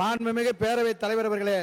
மாண்புமிகு பேரவைத் தலைவர் அவர்களே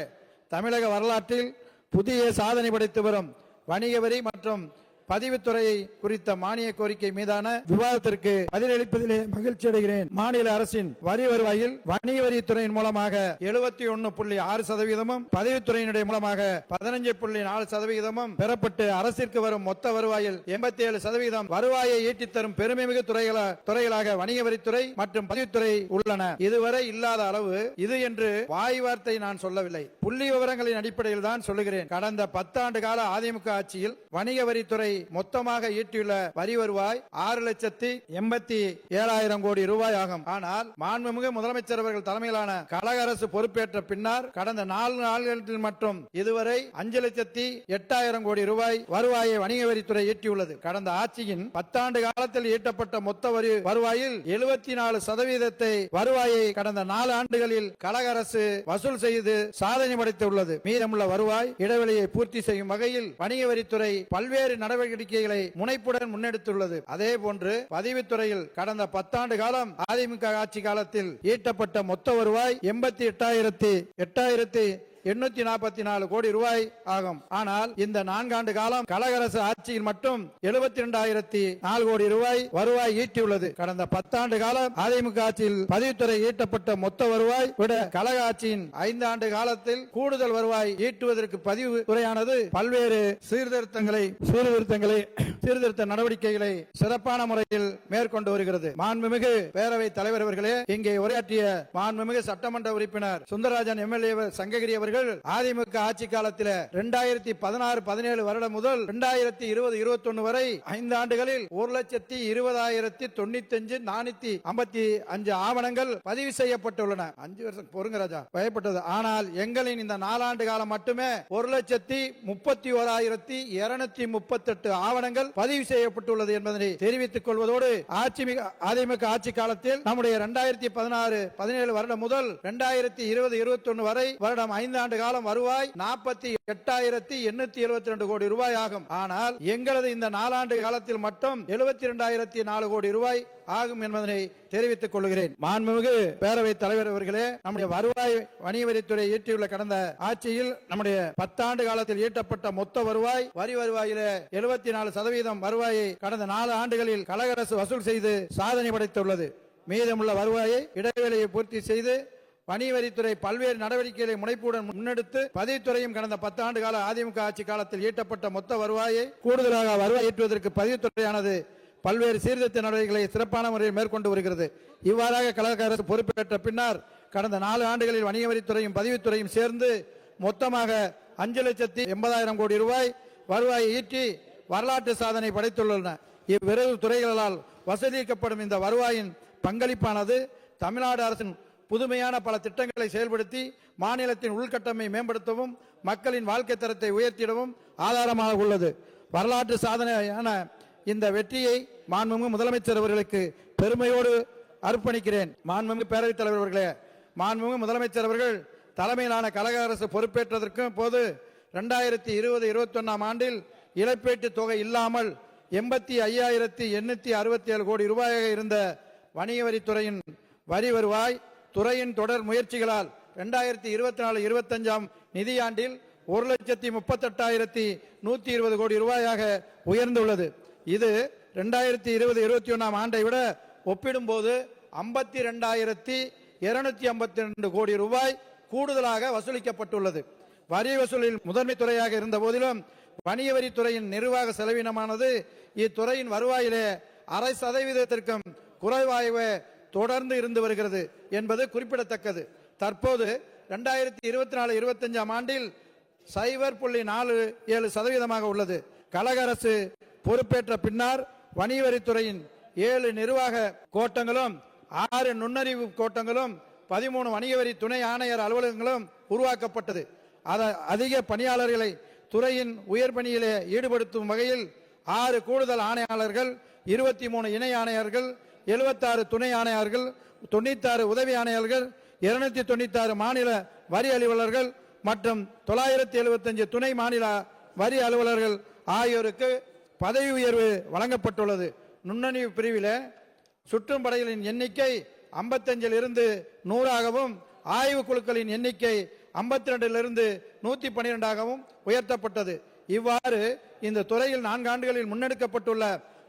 தமிழக வரலாற்றில் புதிய சாதனை படைத்து வரும் வணிக வரி மற்றும் பதிவுத்துறையை குறித்த மானிய கோரிக்கை மீதான விவாதத்திற்கு பதிலளிப்பதிலே மகிழ்ச்சி அடைகிறேன். மாநில அரசின் வரி வருவாயில் வணிக வரித்துறையின் மூலமாக எழுபத்தி ஒன்னு புள்ளி ஆறு சதவீதமும் பதிவுத்துறையினுடைய மூலமாக பதினஞ்சு புள்ளி நாலு சதவீதமும் பெறப்பட்டு அரசிற்கு வரும் மொத்த வருவாயில் எண்பத்தி ஏழு சதவீதம் வருவாயை ஈட்டித் தரும் பெருமைமிகு துறைகள துறைகளாக வணிக வரித்துறை மற்றும் பதிவுத்துறை உள்ளன. இதுவரை இல்லாத அளவு இது என்று வாய் வார்த்தை நான் சொல்லவில்லை. புள்ளி விவரங்களின் அடிப்படையில் தான் சொல்லுகிறேன். கடந்த பத்தாண்டு கால அதிமுக ஆட்சியில் வணிக வரித்துறை மொத்தமாக ஈட்டியுள்ள வரி வருவாய் ஆறு லட்சத்தி எண்பத்தி ஏழாயிரம் கோடி ரூபாய் ஆகும். ஆனால் மாண்புமிகு முதலமைச்சர் அவர்கள் தலைமையிலான கழக அரசு பொறுப்பேற்ற பின்னர் கடந்த நாலு நாள்களில் மட்டும் இதுவரை அஞ்சு லட்சத்தி எட்டாயிரம் கோடி ரூபாய் வருவாயை வணிக வரித்துறை ஈட்டியுள்ளது. கடந்த ஆட்சியின் பத்தாண்டு காலத்தில் ஈட்டப்பட்ட மொத்த வரி வருவாயில் எழுபத்தி நாலு சதவீதத்தை வருவாயை கடந்த நாலு ஆண்டுகளில் கழக அரசு வசூல் செய்து சாதனை படைத்துள்ளது. மீதமுள்ள வருவாய் இடைவெளியை பூர்த்தி செய்யும் வகையில் வணிக வரித்துறை பல்வேறு நடவடிக்கைகளை முனைப்புடன் முன்னெடுத்துள்ளது. அதே போன்று பதிவுத்துறையில் கடந்த பத்தாண்டு காலம் அதிமுக ஆட்சி காலத்தில் ஈட்டப்பட்ட மொத்த வருவாய் எண்பத்தி எட்டாயிரத்தி எட்டாயிரத்தி எண்ணூத்தி நாற்பத்தி நாலு கோடி ரூபாய் ஆகும். ஆனால் இந்த நான்காண்டு காலம் கழகரசு ஆட்சியில் மட்டும் எழுபத்தி இரண்டாயிரத்தி நாலு கோடி ரூபாய் வருவாய் ஈட்டியுள்ளது. கடந்த பத்தாண்டு காலம் அதிமுக ஆட்சியில் பதிவுத்துறை ஈட்டப்பட்ட மொத்த வருவாய் விட கழக ஆட்சியின் ஐந்து ஆண்டு காலத்தில் கூடுதல் வருவாய் ஈட்டுவதற்கு பதிவு துறையானது பல்வேறு சீர்திருத்தங்களை சீர்திருத்தங்களை சீர்திருத்த நடவடிக்கைகளை சிறப்பான முறையில் மேற்கொண்டு வருகிறது. மாண்புமிகு பேரவை தலைவர் அவர்களே இங்கே உரையாற்றிய மாண்புமிகு சட்டமன்ற உறுப்பினர் சுந்தரராஜன் எம்எல்ஏ சங்ககிரி அவர்கள் அதிமுக ஆட்சி காலத்தில் இரண்டாயிரத்தி பதினாறு பதினேழு வருடம் முதல் இரண்டாயிரத்தி இருபது இருபத்தி ஒன்னு வரை ஐந்து ஆண்டுகளில் ஒரு லட்சத்தி இருபதாயிரத்தி தொண்ணூத்தி அஞ்சு நானூத்தி ஐம்பத்தி அஞ்சு ஆவணங்கள் பதிவு செய்யப்பட்டுள்ளன. அஞ்சு வருஷம் பொருங்க ராஜா பயப்பட்டது. ஆனால் எங்களின் இந்த நாலாண்டு காலம் மட்டுமே ஒரு லட்சத்தி முப்பத்தி ஓராயிரத்தி இருநூத்தி முப்பத்தி எட்டு ஆவணங்கள் பதிவு செய்யப்பட்டுள்ளது என்பதனை தெரிவித்துக் கொள்வதோடு ஆட்சி அதிமுக ஆட்சி காலத்தில் நம்முடைய இரண்டாயிரத்தி பதினாறு பதினேழு வருடம் முதல் இரண்டாயிரத்தி இருபது இருபத்தி ஒன்னு வரை வருடம் ஐந்து ஆண்டு காலம் வருவாய் நாற்பத்தி எட்டாயிரத்தி எண்ணூத்தி எழுபத்தி ரெண்டு கோடி ரூபாய் ஆகும். ஆனால் எங்களது இந்த நாலாண்டு காலத்தில் மட்டும் எழுபத்தி இரண்டாயிரத்தி நாலு கோடி ரூபாய் ஆகும் என்பதனை தெரிவித்துக் கொள்கிறேன். மாண்புமிகு பேரவை தலைவர் அவர்களே நம்முடைய வருவாய் வணிக வரித்துறை ஈட்டியுள்ள கடந்த ஆட்சியில் நம்முடைய பத்தாண்டு காலத்தில் ஈட்டப்பட்ட மொத்த வருவாய் வரி வருவாயில எழுபத்தி நாலு சதவீதம் வருவாயை கடந்த நாலு ஆண்டுகளில் கழக அரசு வசூல் செய்து சாதனை படைத்துள்ளது. மீதமுள்ள வருவாயை இடைவேளையை பூர்த்தி செய்து வணிக வரித்துறை பல்வேறு நடவடிக்கைகளை முனைப்புடன் முன்னெடுத்து பதிவுத்துறையும் கடந்த பத்தாண்டு கால அதிமுக ஆட்சி காலத்தில் ஈட்டப்பட்ட மொத்த வருவாயை கூடுதலாக வருவாய் ஈட்டுவதற்கு பதிவுத்துறையானது பல்வேறு சீர்திருத்த நடவடிக்கைகளை சிறப்பான முறையில் மேற்கொண்டு வருகிறது. இவ்வாறாக கழக அரசு பொறுப்பேற்ற பின்னர் கடந்த நாலு ஆண்டுகளில் வணிக வரித்துறையும் பதிவுத்துறையும் சேர்ந்து மொத்தமாக அஞ்சு லட்சத்தி எண்பதாயிரம் கோடி ரூபாய் வருவாயை ஈட்டி வரலாற்று சாதனை படைத்துள்ளன. இவ்விரவு துறைகளால் வசூலிக்கப்படும் இந்த வருவாயின் பங்களிப்பானது தமிழ்நாடு அரசின் புதுமையான பல திட்டங்களை செயல்படுத்தி மாநிலத்தின் உள்கட்டமை மேம்படுத்தவும் மக்களின் வாழ்க்கை தரத்தை உயர்த்திடவும் ஆதாரமாக உள்ளது. வரலாற்று சாதனையான இந்த வெற்றியை மாண்புமிகு முதலமைச்சர் அவர்களுக்கு பெருமையோடு அர்ப்பணிக்கிறேன். மாண்புமிகு பேரவைத் தலைவர் அவர்களே மாண்புமிகு முதலமைச்சர் அவர்கள் தலைமையிலான கழக அரசு பொறுப்பேற்றதற்கும் போது ரெண்டாயிரத்தி இருபது இருபத்தி ஒன்னாம் ஆண்டில் இழப்பீட்டு தொகை இல்லாமல் எண்பத்தி ஐயாயிரத்தி எண்ணூத்தி அறுபத்தி ஏழு கோடி ரூபாயாக இருந்த வணிக வரித்துறையின் வரி வருவாய் துறையின் தொடர் முயற்சிகளால் ரெண்டாயிரத்தி இருபத்தி நாலு இருபத்தஞ்சாம் நிதியாண்டில் ஒரு லட்சத்தி முப்பத்தெட்டாயிரத்தி நூற்றி இருபது கோடி ரூபாயாக உயர்ந்துள்ளது. இது ரெண்டாயிரத்தி இருபது இருபத்தி ஒன்னாம் ஆண்டை விட ஒப்பிடும்போது ஐம்பத்தி ரெண்டாயிரத்தி இருநூத்தி ஐம்பத்தி ரெண்டு கோடி ரூபாய் கூடுதலாக வசூலிக்கப்பட்டுள்ளது. வரி வசூலில் முதன்மை துறையாக இருந்த போதிலும் வணிக வரித்துறையின் நிர்வாக செலவினமானது இத்துறையின் வருவாயிலே அரை சதவீதத்திற்கும் குறைவாக தொடர்ந்து இருந்து வருகிறது என்பது குறிப்பிடத்தக்கது. தற்போது ரெண்டாயிரத்தி இருபத்தி நாலு இருபத்தஞ்சாம் ஆண்டில் சைபர் புள்ளி நாலு ஏழு சதவீதமாக உள்ளது. கழக அரசு பொறுப்பேற்ற பின்னர் வணிகவரித்துறையின் ஏழு நிர்வாக கோட்டங்களும் ஆறு நுண்ணறிவு கோட்டங்களும் பதிமூணு வணிகவரி துணை ஆணையர் அலுவலகங்களும் உருவாக்கப்பட்டது. அதை அதிக பணியாளர்களை துறையின் உயர் பணியிலே ஈடுபடுத்தும் வகையில் ஆறு கூடுதல் ஆணையாளர்கள் இருபத்தி மூணு இணை ஆணையர்கள் எழுபத்தாறு துணை ஆணையர்கள் தொண்ணூத்தாறு உதவி ஆணையர்கள் இருநூத்தி தொண்ணூத்தாறு மாநில வரி அலுவலர்கள் மற்றும் தொள்ளாயிரத்தி எழுபத்தஞ்சு துணை மாநில வரி அலுவலர்கள் ஆகியோருக்கு பதவி உயர்வு வழங்கப்பட்டுள்ளது. நுண்ணணி பிரிவில் சுற்றும் படைகளின் எண்ணிக்கை 55 இருந்து நூறாகவும் ஆய்வு குழுக்களின் எண்ணிக்கை 52 ரெண்டிலிருந்து நூற்றி பன்னிரெண்டாகவும் உயர்த்தப்பட்டது. இவ்வாறு இந்த துறையில் நான்காண்டுகளில் முன்னெடுக்கப்பட்டுள்ள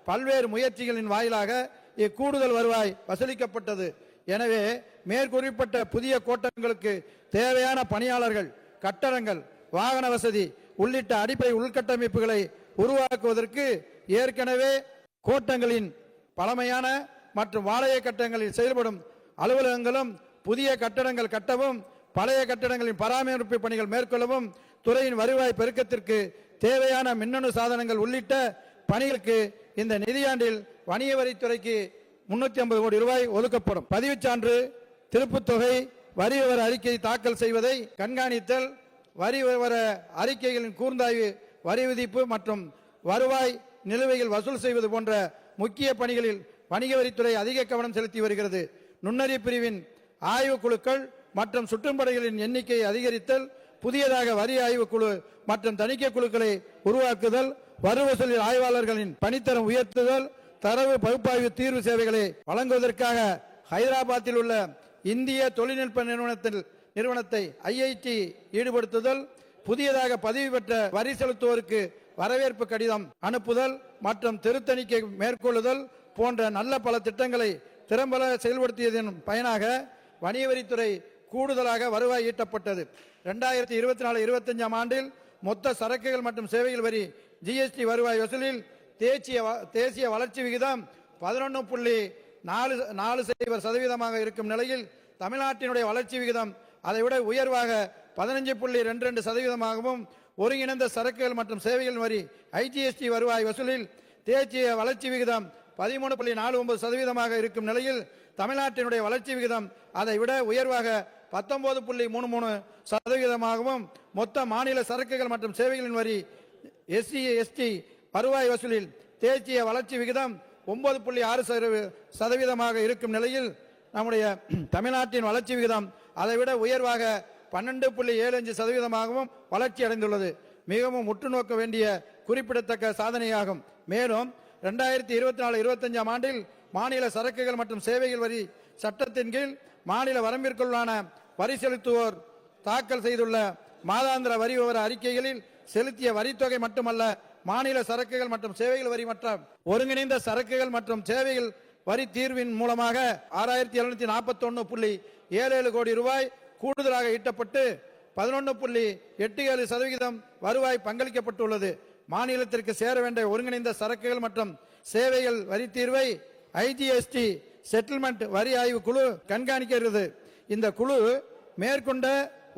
பல்வேறு முயற்சிகளின் வாயிலாக இக்கூடுதல் வருவாய் வசூலிக்கப்பட்டது. எனவே மேற்குறிப்பிட்ட புதிய கோட்டங்களுக்கு தேவையான பணியாளர்கள் கட்டடங்கள் வாகன வசதி உள்ளிட்ட அடிப்படை உள்கட்டமைப்புகளை உருவாக்குவதற்கு ஏற்கனவே கோட்டங்களின் பழமையான மற்றும் வாடகை கட்டடங்களில் செயல்படும் அலுவலகங்களும் புதிய கட்டடங்கள் கட்டவும் பழைய கட்டடங்களின் பராமரிப்பு பணிகள் மேற்கொள்ளவும் துறையின் வருவாய் பெருக்கத்திற்கு தேவையான மின்னணு சாதனங்கள் உள்ளிட்ட பணிகளுக்கு இந்த நிதியாண்டில் வணிக வரித்துறைக்கு முன்னூத்தி ஐம்பது கோடி ரூபாய் ஒதுக்கப்படும். பதிவுச் சான்று திருப்புத் தொகை வரி விவர அறிக்கை தாக்கல் செய்வதை கண்காணித்தல் வரி விவர அறிக்கைகளின் கூர்ந்தாய்வு வரி விதிப்பு மற்றும் வருவாய் நிலுவைகள் வசூல் செய்வது போன்ற முக்கிய பணிகளில் வணிக வரித்துறை அதிக கவனம் செலுத்தி வருகிறது. நுண்ணறிவு பிரிவின் ஆய்வுக்குழுக்கள் மற்றும் சுற்றும்படைகளின் எண்ணிக்கையை அதிகரித்தல் புதியதாக வரி ஆய்வுக்குழு மற்றும் தணிக்கை குழுக்களை உருவாக்குதல் வரிவசூலில் ஆய்வாளர்களின் பணித்தரம் உயர்த்துதல் தரவு பகுப்பாய்வு தீர்வு சேவைகளை வழங்குவதற்காக ஹைதராபாத்தில் உள்ள இந்திய தொழில்நுட்ப நிறுவனத்தில் நிறுவனத்தை ஐஐடி ஈடுபடுத்துதல் புதியதாக பதிவு பெற்ற வரி செலுத்துவோருக்கு வரவேற்பு கடிதம் அனுப்புதல் மற்றும் திருத்தணிக்கை மேற்கொள்ளுதல் போன்ற நல்ல பல திட்டங்களை திறம்பட செயல்படுத்தியதன் பயனாக வணிக வரித்துறை கூடுதலாக வருவாய் ஈட்டப்பட்டது. ரெண்டாயிரத்தி இருபத்தி நாலு இருபத்தஞ்சாம் ஆண்டில் மொத்த சரக்குகள் மற்றும் சேவைகள் வரி ஜிஎஸ்டி வருவாய் வசூலில் தேசிய தேசிய வளர்ச்சி விகிதம் பதினொன்று புள்ளி நாலு நாலு சைபர் சதவீதமாக இருக்கும் நிலையில் தமிழ்நாட்டினுடைய வளர்ச்சி விகிதம் அதைவிட உயர்வாக பதினஞ்சு புள்ளி ரெண்டு ரெண்டு சதவீதமாகவும் ஒருங்கிணைந்த சரக்குகள் மற்றும் சேவைகள் வரி ஐஜிஎஸ்டி வருவாய் வசூலில் தேசிய வளர்ச்சி விகிதம் பதிமூணு புள்ளி நாலு ஒன்பது சதவீதமாக இருக்கும் நிலையில் தமிழ்நாட்டினுடைய வளர்ச்சி விகிதம் அதை விட உயர்வாக பத்தொன்பது புள்ளி மூணு மூணு சதவீதமாகவும் மொத்த மாநில சரக்குகள் மற்றும் சேவைகளின் வரி எஸ்சி எஸ்டி வருவாய் வசூலில் தேசிய வளர்ச்சி விகிதம் ஒன்பது புள்ளி ஆறு சதவீதமாக இருக்கும் நிலையில் நம்முடைய தமிழ்நாட்டின் வளர்ச்சி விகிதம் அதைவிட உயர்வாக பன்னெண்டு புள்ளி ஏழு அஞ்சு சதவீதமாகவும் வளர்ச்சி அடைந்துள்ளது. மிகவும் உற்று நோக்க வேண்டிய குறிப்பிடத்தக்க சாதனையாகும். மேலும் ரெண்டாயிரத்தி இருபத்தி நாலு இருபத்தஞ்சாம் ஆண்டில் மாநில சரக்குகள் மற்றும் சேவைகள் வரி சட்டத்தின் கீழ் மாநில வரம்பிற்குள்ளான வரி செலுத்துவோர் தாக்கல் செய்துள்ள மாதாந்திர வரி விவர அறிக்கைகளில் செலுத்திய வரித்தொகை மட்டுமல்ல மாநில சரக்குகள் மற்றும் சேவைகள் வரி மற்றும் ஒருங்கிணைந்த சரக்குகள் மற்றும் சேவைகள் வரி தீர்வின் மூலமாக ஆறாயிரத்தி எழுநூத்தி நாற்பத்தி ஒன்னு புள்ளி ஏழு ஏழு கோடி ரூபாய் கூடுதலாக ஈட்டப்பட்டு பதினொன்று புள்ளி எட்டு ஏழு சதவிகிதம் வருவாய் பங்களிக்கப்பட்டுள்ளது. மாநிலத்திற்கு சேர வேண்டிய ஒருங்கிணைந்த சரக்குகள் மற்றும் சேவைகள் வரி தீர்வை ஐஜிஎஸ்டி செட்டில்மெண்ட் வரி ஆய்வு குழு கண்காணிக்கிறது. இந்த குழு மேற்கொண்ட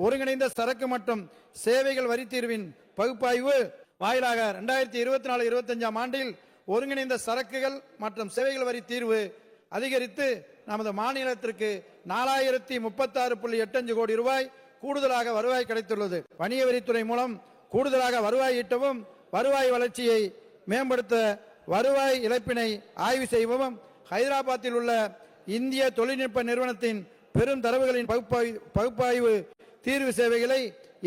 ஒருங்கிணைந்த சரக்கு மற்றும் சேவைகள் வரி தீர்வின் பகுப்பாய்வு வாயிலாக ரெண்டாயிரத்தி இருபத்தி நாலு இருபத்தஞ்சாம் ஆண்டில் ஒருங்கிணைந்த சரக்குகள் மற்றும் சேவைகள் வரி தீர்வு அதிகரித்து நமது மாநிலத்திற்கு நாலாயிரத்தி முப்பத்தாறு புள்ளி எட்டஞ்சு கோடி ரூபாய் கூடுதலாக வருவாய் கிடைத்துள்ளது. வணிக வரித்துறை மூலம் கூடுதலாக வருவாய் ஈட்டவும் வருவாய் வளர்ச்சியை மேம்படுத்த வருவாய் இழப்பினை ஆய்வு செய்யவும் ஹைதராபாத்தில் உள்ள இந்திய தொழில்நுட்ப நிறுவனத்தின் பெரும் தரவுகளின் பகுப்பாய்வு பகுப்பாய்வு தீர்வு சேவைகளை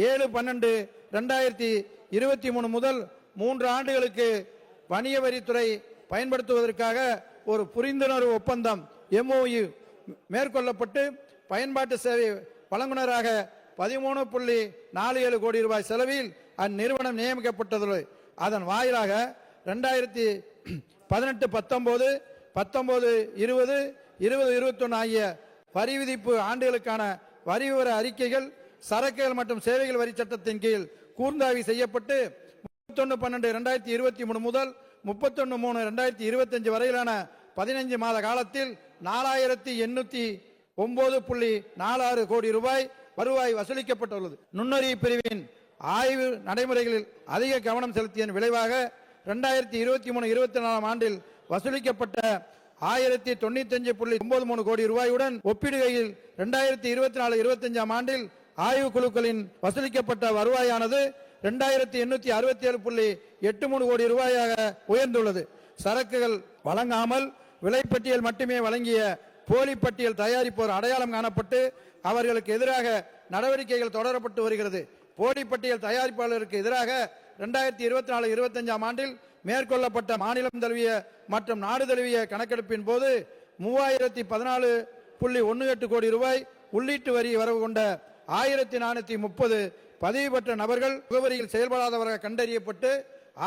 ஏழு பன்னெண்டு ரெண்டாயிரத்தி இருபத்தி மூணு முதல் மூன்று ஆண்டுகளுக்கு வணிக வரித்துறை பயன்படுத்துவதற்காக ஒரு புரிந்துணர்வு ஒப்பந்தம் எம்ஓயு மேற்கொள்ளப்பட்டு பயன்பாட்டு சேவை வழங்குனராக பதிமூணு புள்ளி நாலு ஏழு கோடி ரூபாய் செலவில் அந்நிறுவனம் நியமிக்கப்பட்டுள்ளது. அதன் வாயிலாக ரெண்டாயிரத்தி பதினெட்டு பத்தொம்போது பத்தொம்போது இருபது இருபது இருபத்தொன்னு ஆகிய வரி விதிப்பு ஆண்டுகளுக்கான வரி விவர அறிக்கைகள் சரக்குகள் மற்றும் சேவைகள் வரி சட்டத்தின் கீழ் கூர்ந்தாவி செய்யப்பட்டு முப்பத்தொன்னு பன்னெண்டு ரெண்டாயிரத்தி இருபத்தி மூணு முதல் முப்பத்தொன்று மூணு ரெண்டாயிரத்தி இருபத்தஞ்சு வரையிலான பதினைஞ்சு மாத காலத்தில் நாலாயிரத்தி எண்ணூத்தி ஒன்பது புள்ளி நாலாறு கோடி ரூபாய் வருவாய் வசூலிக்கப்பட்டுள்ளது. நுண்ணறிவு பிரிவின் ஆய்வு நடைமுறைகளில் அதிக கவனம் செலுத்தியதன் விளைவாக ரெண்டாயிரத்தி இருபத்தி மூணு இருபத்தி நாலாம் ஆண்டில் வசூலிக்கப்பட்ட ஆயிரத்தி தொண்ணூத்தி அஞ்சு புள்ளி ஒன்பது மூணு கோடி ரூபாயுடன் ஒப்பிடுகையில் ரெண்டாயிரத்தி இருபத்தி நாலு இருபத்தஞ்சாம் ஆண்டில் ஆய்வு குழுக்களின் வசூலிக்கப்பட்ட வருவாயானது ரெண்டாயிரத்தி எண்ணூத்தி அறுபத்தி ஏழு புள்ளி எட்டு மூணு கோடி ரூபாயாக உயர்ந்துள்ளது. சரக்குகள் வழங்காமல் விலைப்பட்டியல் மட்டுமே வழங்கிய போலி பட்டியல் தயாரிப்போர் அடையாளம் காணப்பட்டு அவர்களுக்கு எதிராக நடவடிக்கைகள் தொடரப்பட்டு வருகிறது. போலி பட்டியல் தயாரிப்பாளருக்கு எதிராக ரெண்டாயிரத்தி இருபத்தி நாலு இருபத்தஞ்சாம் ஆண்டில் மேற்கொள்ளப்பட்ட மாநிலம் தழுவிய மற்றும் நாடு தழுவிய கணக்கெடுப்பின் போது மூவாயிரத்தி பதினாலு புள்ளி ஒன்று எட்டு கோடி ரூபாய் உள்ளீட்டு வரி வரவு கொண்ட ஆயிரத்தி நானூற்றி முப்பது பதிவு பெற்ற நபர்கள் முகவரியில் செயல்படாதவராக கண்டறியப்பட்டு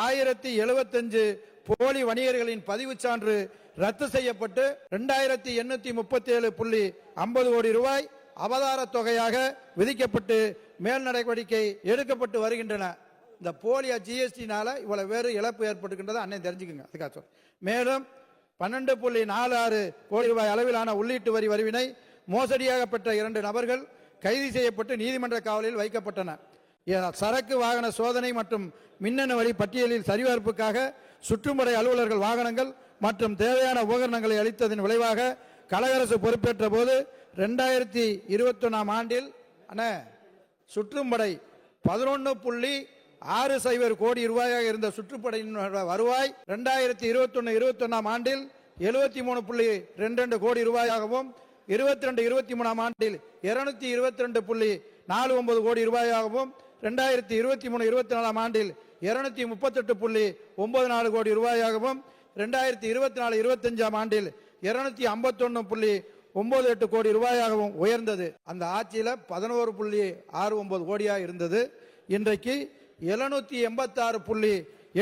ஆயிரத்தி எழுபத்தஞ்சு போலி வணிகர்களின் பதிவுச் சான்று ரத்து செய்யப்பட்டு ரெண்டாயிரத்தி எண்ணூத்தி முப்பத்தி ஏழு புள்ளி ஐம்பது கோடி ரூபாய் அவதார தொகையாக விதிக்கப்பட்டு மேல் நடவடிக்கை எடுக்கப்பட்டு வருகின்றன. இந்த போலியா ஜிஎஸ்டினால இவ்வளவு வேறு இழப்பு ஏற்பட்டுகின்றதை அண்ணன் தெரிஞ்சுக்குங்க. அதுக்காக சொல் மேலும் பன்னெண்டு புள்ளி நாலு ஆறு கோடி ரூபாய் அளவிலான உள்ளீட்டு வரி வரிவினை மோசடியாக பெற்ற இரண்டு நபர்கள் கைது செய்யப்பட்டு நீதிமன்ற காவலில் வைக்கப்பட்டன. சரக்கு வாகன சோதனை மற்றும் மின்னணு வழி பட்டியலில் சரிபார்ப்புக்காக சுற்றுமுறை அலுவலர்கள் வாகனங்கள் மற்றும் தேவையான உபகரணங்களை அளித்ததன் விளைவாக கழக அரசு பொறுப்பேற்ற போது ரெண்டாயிரத்தி இருபத்தொன்னாம் ஆண்டில் அண்ணே சுற்றும்படை பதினொன்று புள்ளி ஆறு சைபர் கோடி ரூபாயாக இருந்த சுற்றுப்படையின் வருவாய் ரெண்டாயிரத்தி இருபத்தொன்னு இருபத்தொன்னாம் ஆண்டில் எழுபத்தி மூணு புள்ளி ரெண்டு ரெண்டு கோடி ரூபாயாகவும் இருபத்தி ரெண்டு இருபத்தி மூணாம் ஆண்டில் இருநூத்தி இருபத்தி ரெண்டு புள்ளி நாலு ஒன்பது கோடி ரூபாயாகவும் ரெண்டாயிரத்தி இருபத்தி மூணு இருபத்தி நாலாம் ஆண்டில் இருநூத்தி முப்பத்தெட்டு புள்ளி ஒன்பது நாலு கோடி ரூபாயாகவும் ரெண்டாயிரத்தி இருபத்தி நாலு இருபத்தஞ்சாம் ஆண்டில் இருநூத்தி ஐம்பத்தொன்னு புள்ளி ஒன்பது எட்டு கோடி ரூபாயாகவும் உயர்ந்தது. அந்த ஆட்சியில் பதினோரு புள்ளி ஆறு ஒன்பது கோடியாக இருந்தது. இன்றைக்கு எழுநூத்தி எண்பத்தாறு புள்ளி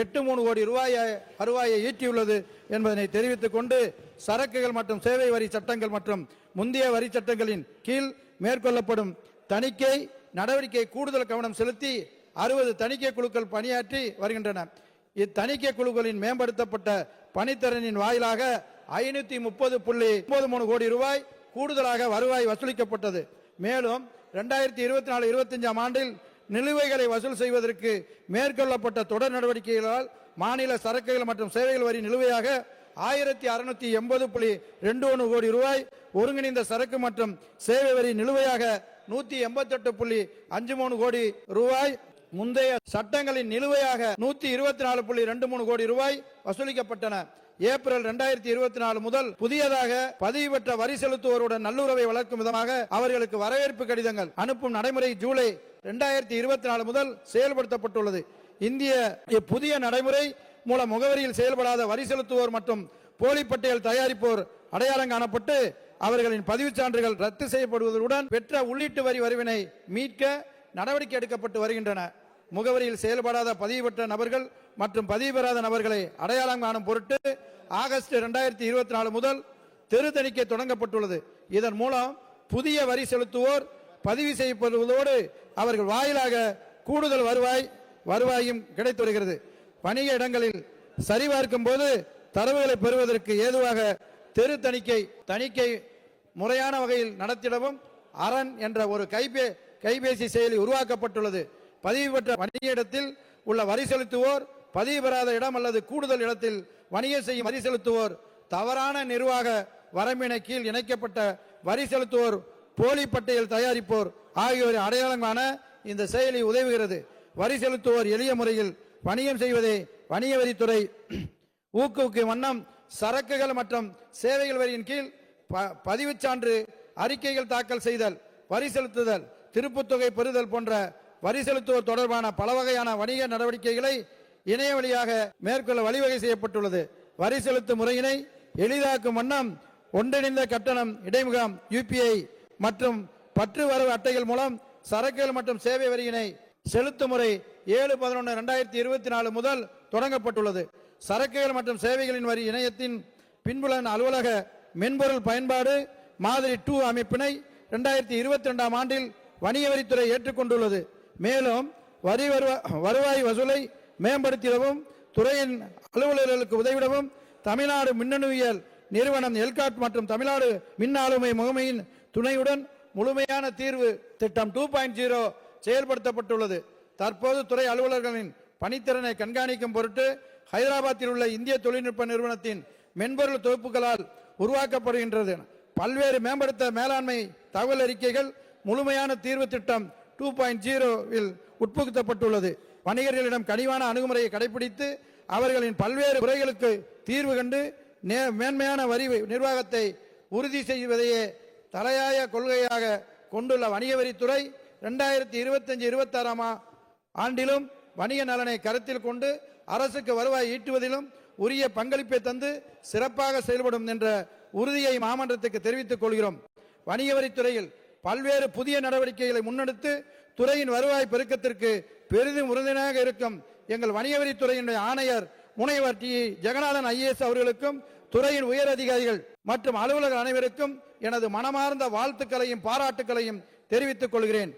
எட்டு மூணு கோடி ரூபாயை வருவாயை ஈட்டியுள்ளது என்பதனை தெரிவித்துக் கொண்டு சரக்குகள் மற்றும் சேவை வரி சட்டங்கள் மற்றும் முந்தைய வரி சட்டங்களின் கீழ் மேற்கொள்ளப்படும் தணிக்கை நடவடிக்கை கூடுதல் கவனம் செலுத்தி அறுபது தணிக்கை குழுக்கள் பணியாற்றி வருகின்றன. இத்தணிக்கை குழுக்களின் மேம்படுத்தப்பட்ட பணித்திறனின் வாயிலாக ஐநூத்தி முப்பது புள்ளி முப்பது மூணு கோடி ரூபாய் கூடுதலாக வருவாய் வசூலிக்கப்பட்டது. மேலும் ரெண்டாயிரத்தி இருபத்தி நாலு இருபத்தஞ்சாம் ஆண்டில் நிலுவைகளை வசூல் செய்வதற்கு மேற்கொள்ளப்பட்ட தொடர் நடவடிக்கைகளால் மாநில சரக்குகள் மற்றும் சேவைகள் வரி நிலுவையாக ஆயிரத்தி அறுநூத்தி எண்பது புள்ளி ரெண்டு ஒன்று கோடி ரூபாய் ஒருங்கிணைந்த சரக்கு மற்றும் சேவை வரி நிலுவையாக நூத்தி எண்பத்தெட்டு புள்ளி அஞ்சு மூணு கோடி ரூபாய். முந்தைய சட்டங்களின் நிலுவையாக நூத்தி இருபத்தி நாலு புள்ளி ரெண்டு மூணு கோடி ரூபாய் வசூலிக்கப்பட்டன. ஏப்ரல் ரெண்டாயிரத்தி இருபத்தி நாலு முதல் புதியதாக பதிவு பெற்ற வரி செலுத்துவோருடன் நல்லுறவை வளர்க்கும் விதமாக அவர்களுக்கு வரவேற்பு கடிதங்கள் அனுப்பும் நடைமுறை ஜூலை ரெண்டாயிரத்தி இருபத்தி நாலு முதல் செயல்படுத்தப்பட்டுள்ளது. இந்திய புதிய நடைமுறை மூலம் முகவரியில் செயல்படாத வரி செலுத்துவோர் மற்றும் போலி பட்டியல் தயாரிப்போர் அடையாளம் காணப்பட்டு அவர்களின் பதிவுச் சான்றுகள் ரத்து செய்யப்படுவதுடன் பெற்ற உள்ளீட்டு வரி வரிவினை மீட்க நடவடிக்கை எடுக்கப்பட்டு வருகின்றன. முகவரியில் செயல்படாத பதிவு பெற்ற நபர்கள் மற்றும் பதிவு பெறாத நபர்களை அடையாளம் காணும் பொருட்டு ஆகஸ்ட் இரண்டாயிரத்தி இருபத்தி நாலு முதல் தெரு தணிக்கை தொடங்கப்பட்டுள்ளது. இதன் மூலம் புதிய வரி செலுத்துவோர் பதிவு செய்யப்படுவதோடு அவர்கள் வாயிலாக கூடுதல் வருவாய் வருவாயும் கிடைத்து வருகிறது. வணிக இடங்களில் சரிபார்க்கும் போது தரவுகளை பெறுவதற்கு ஏதுவாக தெரு தணிக்கை தணிக்கை முறையான வகையில் நடத்திடவும் அரண் என்ற ஒரு கைபே கைபேசி செயலி உருவாக்கப்பட்டுள்ளது. பதிவு பெற்ற வணிக இடத்தில் உள்ள வரி செலுத்துவோர் பதிவு பெறாத இடம் அல்லது கூடுதல் இடத்தில் வணிகம் செய்யும் வரி செலுத்துவோர் தவறான நிர்வாக வரம்பினை கீழ் இணைக்கப்பட்ட வரி செலுத்துவோர் போலி பட்டியல் தயாரிப்போர் ஆகியோரின் அடையாளம் காண இந்த செயலி உதவுகிறது. வரி செலுத்துவோர் எளிய முறையில் வணிகம் செய்வதை வணிக வரித்துறை ஊக்குவிக்கும் வண்ணம் சரக்குகள் மற்றும் சேவைகள் வரியின் கீழ் ப- பதிவுச் சான்று அறிக்கைகள் தாக்கல் செய்தல் வரி செலுத்துதல் திருப்புத்தொகை பெறுதல் போன்ற வரி செலுத்துவோர் தொடர்பான பல வகையான வணிக நடவடிக்கைகளை இணைய வழியாக மேற்கொள்ள வழிவகை செய்யப்பட்டுள்ளது. வரி செலுத்தும் முறையினை எளிதாக்கும் வண்ணம் ஒன்றிணைந்த கட்டணம் இடைமுகம் யூபிஐ மற்றும் பற்று வரவு அட்டைகள் மூலம் சரக்குகள் மற்றும் சேவை வரியினை செலுத்து முறை ஏழு பதினொன்று ரெண்டாயிரத்தி இருபத்தி நாலு முதல் தொடங்கப்பட்டுள்ளது. சரக்குகள் மற்றும் சேவைகளின் வரி இணையத்தின் பின்புலன் அலுவலக மென்பொருள் பயன்பாடு மாதிரி டூ அமைப்பினை ரெண்டாயிரத்தி இருபத்தி ரெண்டாம் ஆண்டில் வணிக வரித்துறை ஏற்றுக்கொண்டுள்ளது. மேலும் வரி வருவா- வருவாய் வசூலை மேம்படுத்திடவும் துறையின் அலுவலர்களுக்கு உதவிடவும் தமிழ்நாடு மின்னணுவியல் நிறுவனம் எல்காட் மற்றும் தமிழ்நாடு மின் ஆளுமை முகமையின் துணையுடன் முழுமையான தீர்வு திட்டம் டூ பாயிண்ட் ஜீரோ செயல்படுத்தப்பட்டுள்ளது. தற்போது துறை அலுவலர்களின் பணித்திறனை கண்காணிக்கும் பொருட்டு ஹைதராபாத்தில் உள்ள இந்திய தொழில்நுட்ப நிறுவனத்தின் மென்பொருள் தொகுப்புகளால் உருவாக்கப்படுகின்றது. பல்வேறு மேம்படுத்த மேலாண்மை தகவல் அறிக்கைகள் முழுமையான தீர்வு திட்டம் டூ பாயிண்ட் ஜீரோவில் உட்புகுத்தப்பட்டுள்ளது. வணிகர்களிடம் கனிவான அணுகுமுறையை கடைபிடித்து அவர்களின் பல்வேறு குறைகளுக்கு தீர்வு கண்டு நே- மேன்மையான வரி நிர்வாகத்தை உறுதி செய்வதையே தலையாய கொள்கையாக கொண்டுள்ள வணிக வரித்துறை ரெண்டாயிரத்தி இருபத்தஞ்சு இருபத்தாறாம் ஆண்டிலும் வணிக நலனை கருத்தில் கொண்டு அரசுக்கு வருவாய் ஈட்டுவதிலும் உரிய பங்களிப்பை தந்து சிறப்பாக செயல்படும் என்ற உறுதியை மாமன்றத்துக்கு தெரிவித்துக் கொள்கிறோம். வணிக வரித்துறையில் பல்வேறு புதிய நடவடிக்கைகளை முன்னெடுத்து துறையின் வருவாய் பெருக்கத்திற்கு பெரிதும் உறுதுணையாக இருக்கும் எங்கள் வணிக வரித்துறையினுடைய ஆணையர் முனைவர் டி. ஜெகநாதன் ஐஏஎஸ் அவர்களுக்கும் துறையின் உயர் அதிகாரிகள் மற்றும் அலுவலர்கள் அனைவருக்கும் எனது மனமார்ந்த வாழ்த்துக்களையும் பாராட்டுக்களையும் தெரிவித்துக் கொள்கிறேன்.